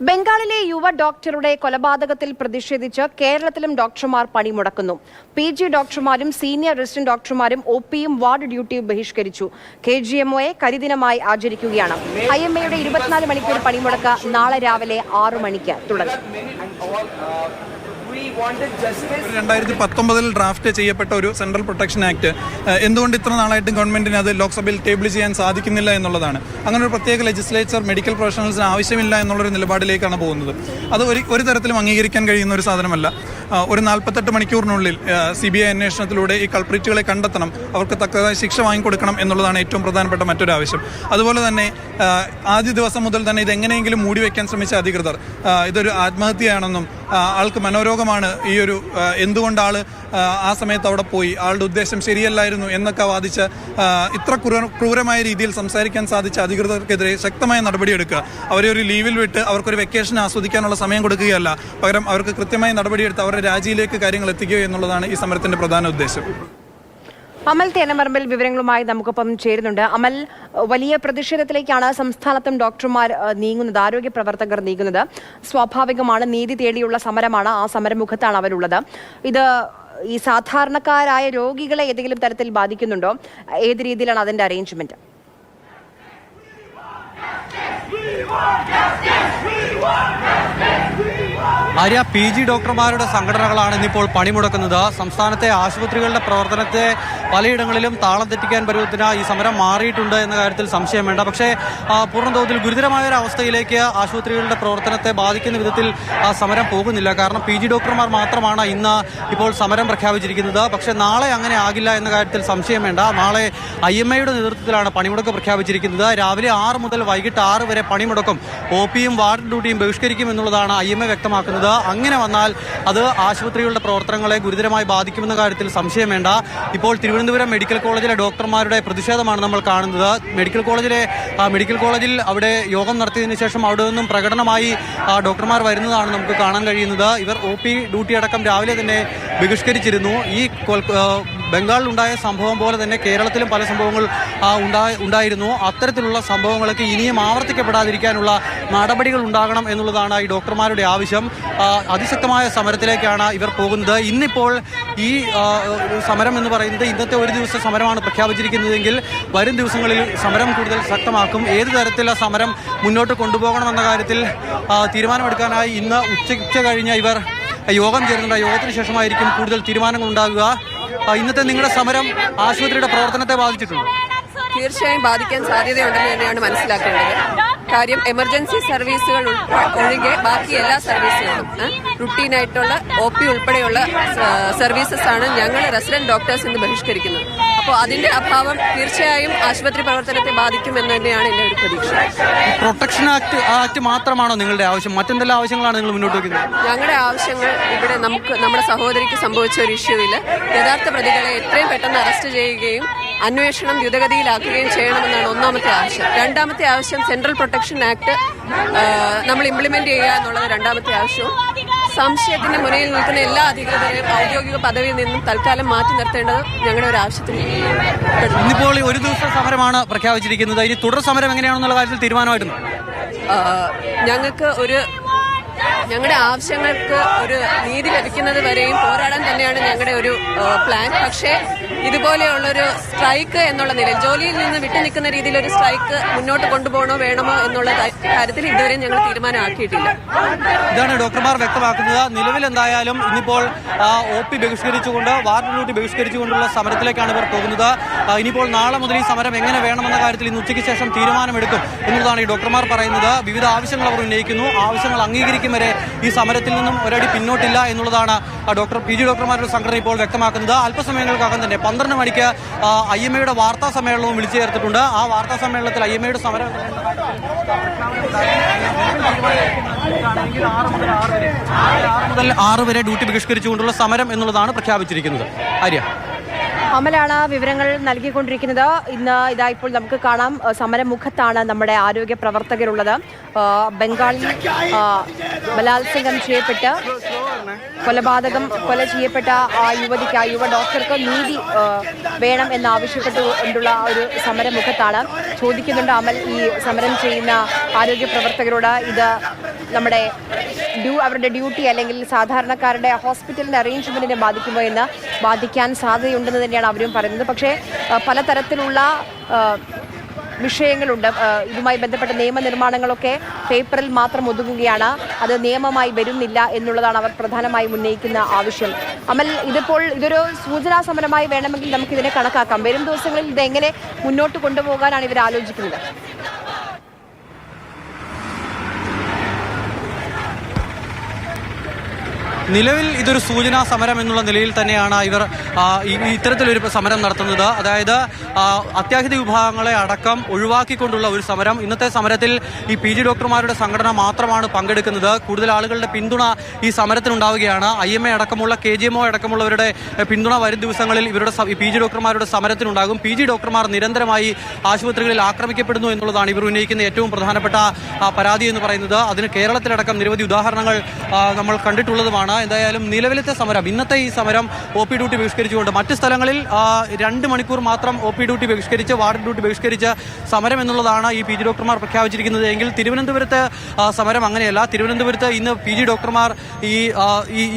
ബംഗാളിലെ യുവ ഡോക്ടറുടെ കൊലപാതകത്തിൽ പ്രതിഷേധിച്ച് കേരളത്തിലും ഡോക്ടർമാർ പണിമുടക്കുന്നു. പി ജി ഡോക്ടർമാരും സീനിയർ റെസിഡന്റ് ഡോക്ടർമാരും ഒ പിയും വാർഡ് ഡ്യൂട്ടിയും ബഹിഷ്കരിച്ചു. കെ ജി എം ഒയെ കരിദിനമായി ആചരിക്കുകയാണ്. ഐ എം എയുടെ ഇരുപത്തിനാല് മണിക്കൂർ പണിമുടക്ക് നാളെ രാവിലെ ആറു മണിക്ക് തുടങ്ങും. രണ്ടായിരത്തി പത്തൊമ്പതിൽ ഡ്രാഫ്റ്റ് ചെയ്യപ്പെട്ട ഒരു സെൻട്രൽ പ്രൊട്ടക്ഷൻ ആക്ട് എന്തുകൊണ്ട് ഇത്ര നാളായിട്ടും ഗവൺമെന്റിന് അത് ലോക്സഭയിൽ ടേബിൾ ചെയ്യാൻ സാധിക്കുന്നില്ല എന്നുള്ളതാണ്. അങ്ങനെ ഒരു പ്രത്യേക ലെജിസ്ലേച്ചർ മെഡിക്കൽ പ്രൊഫഷണൽസിന് ആവശ്യമില്ല എന്നുള്ളൊരു നിലപാടിലേക്കാണ് പോകുന്നത്. അത് ഒരു ഒരു തരത്തിലും അംഗീകരിക്കാൻ കഴിയുന്ന ഒരു സാധനമല്ല. ഒരു നാൽപ്പത്തെട്ട് മണിക്കൂറിനുള്ളിൽ സി ബി ഐ അന്വേഷണത്തിലൂടെ ഈ കൾപ്രിറ്റുകളെ കണ്ടെത്തണം. അവർക്ക് തക്കതായ ശിക്ഷ വാങ്ങിക്കൊടുക്കണം എന്നുള്ളതാണ് ഏറ്റവും പ്രധാനപ്പെട്ട മറ്റൊരു ആവശ്യം. അതുപോലെ തന്നെ ആദ്യ ദിവസം മുതൽ തന്നെ ഇത് എങ്ങനെയെങ്കിലും മൂടി വയ്ക്കാൻ ശ്രമിച്ച അധികൃതർ ഇതൊരു ആത്മഹത്യയാണെന്നും ആൾക്ക് ആൾക്ക് മനോരോഗമാണ് ഈ ഒരു എന്തുകൊണ്ട് ആൾ ആ, ആ സമയത്ത് അവിടെ പോയി? ആളുടെ ഉദ്ദേശം ശരിയല്ലായിരുന്നു എന്നൊക്കെ വാദിച്ച് ഇത്ര ക്രൂരമായ രീതിയിൽ സംസാരിക്കാൻ സാധിച്ച അധികൃതർക്കെതിരെ ശക്തമായ നടപടിയെടുക്കുക. അവരെ ഒരു ലീവിൽ വിട്ട് അവർക്കൊരു വെക്കേഷൻ ആസ്വദിക്കാനുള്ള സമയം കൊടുക്കുകയല്ല. പകരം അവർക്ക് കൃത്യമായ നടപടിയെടുത്ത് അവരുടെ രാജിയിലേക്ക് കാര്യങ്ങൾ എത്തിക്കുക എന്നുള്ളതാണ് ഈ സമരത്തിന്റെ പ്രധാന ഉദ്ദേശം. അമൽ തേനമറമ്പിൽ വിവരങ്ങളുമായി നമുക്കൊപ്പം ചേരുന്നുണ്ട്. അമൽ വലിയ പ്രതിഷേധത്തിലേക്കാണ് സംസ്ഥാനത്തും ഡോക്ടർമാർ നീങ്ങുന്നത് ആരോഗ്യ പ്രവർത്തകർ നീങ്ങുന്നത്. സ്വാഭാവികമാണ് നീതി തേടിയുള്ള സമരമാണ് ആ സമരമുഖത്താണ് അവരുള്ളത്. ഇത് ഈ സാധാരണക്കാരായ രോഗികളെ ഏതെങ്കിലും തരത്തിൽ ബാധിക്കുന്നുണ്ടോ? ഏത് രീതിയിലാണ് അതിന്റെ അറേഞ്ച്മെന്റ് ആര്യ പി ജി ഡോക്ടർമാരുടെ സംഘടനകളാണ് ഇന്നിപ്പോൾ പണിമുടക്കുന്നത്. സംസ്ഥാനത്തെ ആശുപത്രികളുടെ പ്രവർത്തനത്തെ പലയിടങ്ങളിലും താളം തെറ്റിക്കാൻ പരുവത്തിന് ഈ സമരം മാറിയിട്ടുണ്ട് എന്ന കാര്യത്തിൽ സംശയം വേണ്ട. പക്ഷേ പൂർണതോതിൽ ഗുരുതരമായ ഒരു അവസ്ഥയിലേക്ക് ആശുപത്രികളുടെ പ്രവർത്തനത്തെ ബാധിക്കുന്ന വിധത്തിൽ സമരം പോകുന്നില്ല. കാരണം പി ജി ഡോക്ടർമാർ മാത്രമാണ് ഇന്ന് ഇപ്പോൾ സമരം പ്രഖ്യാപിച്ചിരിക്കുന്നത്. പക്ഷേ നാളെ അങ്ങനെ ആകില്ല എന്ന കാര്യത്തിൽ സംശയം വേണ്ട. നാളെ ഐ എം എയുടെ നേതൃത്വത്തിലാണ് പണിമുടക്ക് പ്രഖ്യാപിച്ചിരിക്കുന്നത്. രാവിലെ ആറ് മുതൽ വൈകിട്ട് ആറ് വരെ പണിമുടക്കും. ഒ പിയും വാർഡ് ഡ്യൂട്ടിയും ബഹിഷ്കരിക്കും എന്നുള്ളതാണ് ഐ എം എ വ്യക്തമാക്കുന്നത്. അങ്ങനെ വന്നാൽ അത് ആശുപത്രികളുടെ പ്രവർത്തനങ്ങളെ ഗുരുതരമായി ബാധിക്കുമെന്ന കാര്യത്തിൽ സംശയം വേണ്ട. ഇപ്പോൾ തിരുവനന്തപുരം മെഡിക്കൽ കോളേജിലെ ഡോക്ടർമാരുടെ പ്രതിഷേധമാണ് നമ്മൾ കാണുന്നത്. മെഡിക്കൽ കോളേജിലെ മെഡിക്കൽ കോളേജിൽ അവിടെ യോഗം നടത്തിയതിനു ശേഷം അവിടെ നിന്നും പ്രകടനമായി ഡോക്ടർമാർ വരുന്നതാണ് നമുക്ക് കാണാൻ കഴിയുന്നത്. ഇവർ ഒ പി ഡ്യൂട്ടി അടക്കം രാവിലെ തന്നെ ബഹിഷ്കരിച്ചിരുന്നു. ഈ ബംഗാളിലുണ്ടായ സംഭവം പോലെ തന്നെ കേരളത്തിലും പല സംഭവങ്ങൾ ഉണ്ടായി ഉണ്ടായിരുന്നു. അത്തരത്തിലുള്ള സംഭവങ്ങളൊക്കെ ഇനിയും ആവർത്തിക്കപ്പെടാതിരിക്കാനുള്ള നടപടികൾ ഉണ്ടാകണം എന്നുള്ളതാണ് ഈ ഡോക്ടർമാരുടെ ആവശ്യം. അതിശക്തമായ സമരത്തിലേക്കാണ് ഇവർ പോകുന്നത്. ഇന്നിപ്പോൾ ഈ സമരം എന്ന് പറയുന്നത് ഇന്നത്തെ ഒരു ദിവസത്തെ സമരമാണ് പ്രഖ്യാപിച്ചിരിക്കുന്നതെങ്കിൽ വരും ദിവസങ്ങളിൽ സമരം കൂടുതൽ ശക്തമാക്കും. ഏത് തരത്തിലുള്ള സമരം മുന്നോട്ട് കൊണ്ടുപോകണമെന്ന കാര്യത്തിൽ തീരുമാനമെടുക്കാനായി ഇന്ന് ഉച്ച ഉച്ച കഴിഞ്ഞ് ഇവർ യോഗം ചേരുന്നുണ്ട് യോഗത്തിന് ശേഷമായിരിക്കും കൂടുതൽ തീരുമാനങ്ങൾ ഉണ്ടാകുക. ഇന്നത്തെ നിങ്ങളുടെ സമരം ആശുപത്രിയുടെ പ്രവർത്തനത്തെ ബാധിച്ചിട്ടുണ്ട്? തീർച്ചയായും ബാധിക്കാൻ സാധ്യതയുണ്ടെന്ന് തന്നെയാണ് മനസ്സിലാക്കേണ്ടത്. കാര്യം എമർജൻസി സർവീസുകൾ ഒഴികെ ബാക്കി എല്ലാ സർവീസുകളും റുട്ടീനായിട്ടുള്ള ഒ പി ഉൾപ്പെടെയുള്ള സർവീസസ് ആണ് ഞങ്ങൾ റെസിഡന്റ് ഡോക്ടേഴ്സ് ഇന്ന് ബഹിഷ്കരിക്കുന്നത്. അപ്പോൾ അതിന്റെ അഭാവം തീർച്ചയായും ആശുപത്രി പ്രവർത്തനത്തെ ബാധിക്കുമെന്ന് തന്നെയാണ് എന്റെ ഒരു പ്രതീക്ഷ. പ്രൊട്ടക്ഷൻ ആക്ട് ആക്ട് മാത്രമാണോ നിങ്ങളുടെ ആവശ്യം? മറ്റെന്തെല്ലാം ആവശ്യങ്ങളാണ് നിങ്ങൾ മുന്നോട്ട് വയ്ക്കുന്നത്? ഞങ്ങളുടെ ആവശ്യങ്ങൾ ഇവിടെ നമുക്ക് നമ്മുടെ സഹോദരിക്ക് സംഭവിച്ച ഒരു ഇഷ്യൂവിൽ യഥാർത്ഥ പ്രതികളെ എത്രയും പെട്ടെന്ന് അറസ്റ്റ് ചെയ്യുകയും അന്വേഷണം ദ്രുതഗതിയിലാക്കുകയും ചെയ്യണമെന്നാണ് ഒന്നാമത്തെ ആവശ്യം. രണ്ടാമത്തെ ആവശ്യം സെൻട്രൽ പ്രൊട്ടക്ഷൻ ആക്ട് നമ്മൾ ഇംപ്ലിമെന്റ് ചെയ്യുക എന്നുള്ളത് രണ്ടാമത്തെ ആവശ്യവും. സംശയത്തിന്റെ മുന്നിൽ നിൽക്കുന്ന എല്ലാ അധികൃതരെയും ഔദ്യോഗിക പദവിയിൽ നിന്നും തൽക്കാലം മാറ്റി നിർത്തേണ്ടത് ഞങ്ങളുടെ ഒരു ആവശ്യത്തിന് ഇന്നിപ്പോൾ ഒരു ദിവസം സമരമാണ് പ്രഖ്യാപിച്ചിരിക്കുന്നത്. ഇനി തുടർ സമരം എങ്ങനെയാണെന്നുള്ള കാര്യത്തിൽ തീരുമാനമായിട്ടുണ്ട്. ഞങ്ങൾക്ക് ഒരു ഞങ്ങളുടെ ആവശ്യങ്ങൾക്ക് ഒരു നീതി ലഭിക്കുന്നത് വരെയും പോരാടാൻ തന്നെയാണ് ഞങ്ങളുടെ ഒരു പ്ലാൻ പക്ഷേ ഇതുപോലെയുള്ളൊരു സ്ട്രൈക്ക് എന്നുള്ള നിലയിൽ ജോലിയിൽ നിന്ന് വിട്ടു നിൽക്കുന്ന രീതിയിൽ ഒരു സ്ട്രൈക്ക് മുന്നോട്ട് കൊണ്ടുപോകണോ വേണമോ എന്നുള്ള കാര്യത്തിൽ ഇതുവരെ ഞങ്ങൾ തീരുമാനമാക്കിയിട്ടില്ല. ഇതാണ് ഡോക്ടർമാർ വ്യക്തമാക്കുന്നത്. നിലവിൽ എന്തായാലും ഇന്നിപ്പോൾ ഒ പി ബഹിഷ്കരിച്ചുകൊണ്ട് വാർഡ് ഡ്യൂട്ടി ബഹിഷ്കരിച്ചുകൊണ്ടുള്ള സമരത്തിലേക്കാണ് ഇവർ പോകുന്നത്. ഇനിയിപ്പോൾ നാളെ മുതൽ ഈ സമരം എങ്ങനെ വേണമെന്ന കാര്യത്തിൽ ഇന്ന് ഉച്ചയ്ക്ക് ശേഷം തീരുമാനമെടുക്കും എന്നുള്ളതാണ് ഈ ഡോക്ടർമാർ പറയുന്നത്. വിവിധ ആവശ്യങ്ങൾ അവർ ഉന്നയിക്കുന്നു. ആവശ്യങ്ങൾ അംഗീകരിക്കും വരെ ഈ സമരത്തിൽ നിന്നും ഒരടി പിന്നോട്ടില്ല എന്നുള്ളതാണ് ഡോക്ടർ പി ജി ഡോക്ടർമാരുടെ സംഘടന ഇപ്പോൾ വ്യക്തമാക്കുന്നത്. അല്പസമയങ്ങൾക്കകം തന്നെ പന്ത്രണ്ട് മണിക്ക് ഐ എം എയുടെ വാർത്താ സമ്മേളനവും വിളിച്ചു ചേർത്തിട്ടുണ്ട്. ആ വാർത്താ സമ്മേളനത്തിൽ ഐ എം എയുടെ സമരം മുതൽ ആറ് വരെ ഡ്യൂട്ടി ബഹിഷ്കരിച്ചുകൊണ്ടുള്ള സമരം എന്നുള്ളതാണ് പ്രഖ്യാപിച്ചിരിക്കുന്നത്. ആര്യ? അമലാണ് വിവരങ്ങൾ നൽകിക്കൊണ്ടിരിക്കുന്നത്. ഇന്ന് ഇതാ ഇപ്പോൾ നമുക്ക് കാണാം സമരമുഖത്താണ് നമ്മുടെ ആരോഗ്യ പ്രവർത്തകരുള്ളത്. ബംഗാളിൽ ബലാത്സംഗം ചെയ്യപ്പെട്ട് കൊലപാതകം കൊല ചെയ്യപ്പെട്ട ആ യുവതിക്ക് ആ യുവ ഡോക്ടർക്ക് നീതി വേണം എന്നാവശ്യപ്പെട്ട് കൊണ്ടുള്ള ഒരു സമരമുഖത്താണ്. ചോദിക്കുന്നുണ്ട് അമൽ ഈ സമരം ചെയ്യുന്ന ആരോഗ്യ പ്രവർത്തകരോട് ഇത് നമ്മുടെ ഡ്യൂ അവരുടെ ഡ്യൂട്ടി അല്ലെങ്കിൽ സാധാരണക്കാരുടെ ഹോസ്പിറ്റലിന്റെ അറേഞ്ച്മെന്റിനെ ബാധിക്കുമോ എന്ന് ബാധിക്കാൻ സാധ്യതയുണ്ടെന്ന് തന്നെയാണ് അവരും പറയുന്നത്. പക്ഷേ പലതരത്തിലുള്ള വിഷയങ്ങളുണ്ട്. ഇതുമായി ബന്ധപ്പെട്ട നിയമനിർമ്മാണങ്ങളൊക്കെ പേപ്പറിൽ മാത്രം ഒതുങ്ങുകയാണ്. അത് നിയമമായി വരുന്നില്ല എന്നുള്ളതാണ് അവർ പ്രധാനമായും ഉന്നയിക്കുന്ന ആവശ്യം. അമൽ ഇതിപ്പോൾ ഇതൊരു സൂചനാ സമരമായി വേണമെങ്കിൽ നമുക്കിതിനെ കണക്കാക്കാം. വരും ദിവസങ്ങളിൽ ഇതെങ്ങനെ മുന്നോട്ട് കൊണ്ടുപോകാനാണ് ഇവർ ആലോചിക്കുന്നത്? നിലവിൽ ഇതൊരു സൂചനാ സമരം എന്നുള്ള നിലയിൽ തന്നെയാണ് ഇവർ ഇത്തരത്തിലൊരു സമരം നടത്തുന്നത്. അതായത് അത്യാഹിത വിഭാഗങ്ങളെ അടക്കം ഒഴിവാക്കിക്കൊണ്ടുള്ള ഒരു സമരം. ഇന്നത്തെ സമരത്തിൽ ഈ പി ജി ഡോക്ടർമാരുടെ സംഘടന മാത്രമാണ് പങ്കെടുക്കുന്നത്. കൂടുതൽ ആളുകളുടെ പിന്തുണ ഈ സമരത്തിനുണ്ടാവുകയാണ്. ഐ എം എ അടക്കമുള്ള കെ ജി എം ഒ അടക്കമുള്ളവരുടെ പിന്തുണ വരും ദിവസങ്ങളിൽ ഇവരുടെ പി ജി ഡോക്ടർമാരുടെ സമരത്തിനുണ്ടാകും. പി ജി ഡോക്ടർമാർ നിരന്തരമായി ആശുപത്രികളിൽ ആക്രമിക്കപ്പെടുന്നു എന്നുള്ളതാണ് ഇവർ ഉന്നയിക്കുന്ന ഏറ്റവും പ്രധാനപ്പെട്ട പരാതി എന്ന് പറയുന്നത്. അതിന് കേരളത്തിലടക്കം നിരവധി ഉദാഹരണങ്ങൾ നമ്മൾ കണ്ടിട്ടുള്ളതുമാണ്. എന്തായാലും നിലവിലത്തെ സമരം ഇന്നത്തെ ഈ സമരം ഒ പി ഡ്യൂട്ടി ബഹിഷ്കരിച്ചുകൊണ്ട് മറ്റ് സ്ഥലങ്ങളിൽ രണ്ട് മണിക്കൂർ മാത്രം ഒ പി ഡ്യൂട്ടി ബഹിഷ്കരിച്ച് വാർഡ് ഡ്യൂട്ടി ബഹിഷ്കരിച്ച് സമരം എന്നുള്ളതാണ് ഈ പി ജി ഡോക്ടർമാർ പ്രഖ്യാപിച്ചിരിക്കുന്നത്. എങ്കിൽ തിരുവനന്തപുരത്ത് സമരം അങ്ങനെയല്ല. തിരുവനന്തപുരത്ത് ഇന്ന് പി ജി ഡോക്ടർമാർ ഈ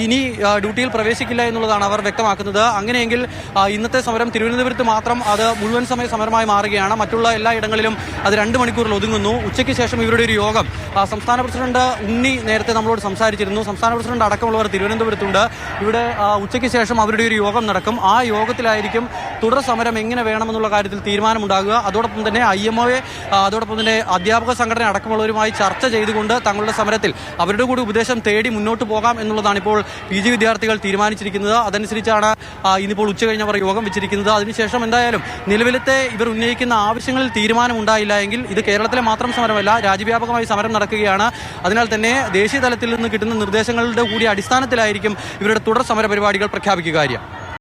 ഇനി ഡ്യൂട്ടിയിൽ പ്രവേശിക്കില്ല എന്നുള്ളതാണ് അവർ വ്യക്തമാക്കുന്നത്. അങ്ങനെയെങ്കിൽ ഇന്നത്തെ സമരം തിരുവനന്തപുരത്ത് മാത്രം അത് മുഴുവൻ സമയ സമരമായി മാറുകയാണ്. മറ്റുള്ള എല്ലാ ഇടങ്ങളിലും അത് രണ്ട് മണിക്കൂറിൽ ഒതുങ്ങുന്നു. ഉച്ചയ്ക്ക് ശേഷം ഇവരുടെ ഒരു യോഗം. സംസ്ഥാന പ്രസിഡന്റ് ഉണ്ണി നേരത്തെ നമ്മളോട് സംസാരിച്ചിരുന്നു. സംസ്ഥാന പ്രസിഡന്റ് അടക്കമുള്ളവർ തിരുവനന്തപുരത്തുണ്ട്. ഇവിടെ ഉച്ചയ്ക്ക് ശേഷം അവരുടെ ഒരു യോഗം നടക്കും. ആ യോഗത്തിലായിരിക്കും തുടർ സമരം എങ്ങനെ വേണമെന്നുള്ള കാര്യത്തിൽ തീരുമാനമുണ്ടാകുക. അതോടൊപ്പം തന്നെ ഐ എം ഒയെ അതോടൊപ്പം തന്നെ അധ്യാപക സംഘടന അടക്കമുള്ളവരുമായി ചർച്ച ചെയ്തുകൊണ്ട് തങ്ങളുടെ സമരത്തിൽ അവരുടെ കൂടി ഉപദേശം തേടി മുന്നോട്ട് പോകാം എന്നുള്ളതാണ് ഇപ്പോൾ പി ജി വിദ്യാർത്ഥികൾ തീരുമാനിച്ചിരിക്കുന്നത്. അതനുസരിച്ചാണ് ഇന്നിപ്പോൾ ഉച്ച കഴിഞ്ഞവർ യോഗം വെച്ചിരിക്കുന്നത്. അതിനുശേഷം എന്തായാലും നിലവിലത്തെ ഇവർ ഉന്നയിക്കുന്ന ആവശ്യങ്ങളിൽ തീരുമാനമുണ്ടായില്ല എങ്കിൽ ഇത് കേരളത്തിലെ മാത്രം സമരമല്ല രാജ്യവ്യാപകമായി സമരം നടക്കുകയാണ്. അതിനാൽ തന്നെ ദേശീയ തലത്തിൽ നിന്ന് കിട്ടുന്ന നിർദ്ദേശങ്ങളുടെ കൂടി അടിസ്ഥാനത്തിലായിരിക്കും ഇവരുടെ തുടർ സമര പരിപാടികൾ പ്രഖ്യാപിക്കുക